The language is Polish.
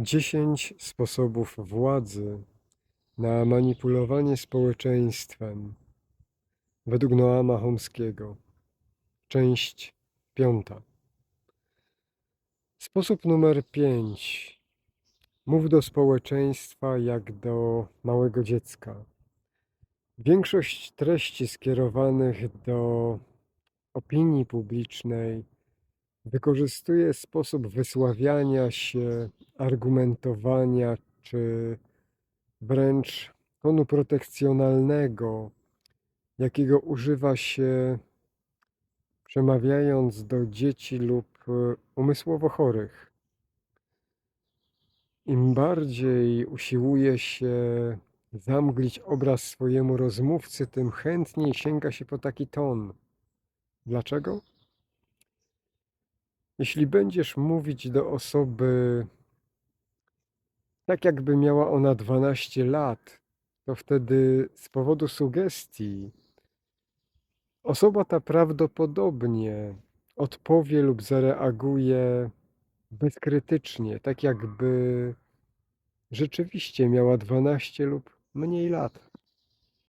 10 sposobów władzy na manipulowanie społeczeństwem według Noama Chomskiego. Część piąta. Sposób numer 5. Mów do społeczeństwa jak do małego dziecka. Większość treści skierowanych do opinii publicznej wykorzystuje sposób wysławiania się, argumentowania, czy wręcz tonu protekcjonalnego, jakiego używa się przemawiając do dzieci lub e, umysłowo chorych. Im bardziej usiłuje się zamglić obraz swojemu rozmówcy, tym chętniej sięga się po taki ton. Dlaczego? Jeśli będziesz mówić do osoby tak, jakby miała ona 12 lat, to wtedy z powodu sugestii osoba ta prawdopodobnie odpowie lub zareaguje bezkrytycznie, tak jakby rzeczywiście miała 12 lub mniej lat.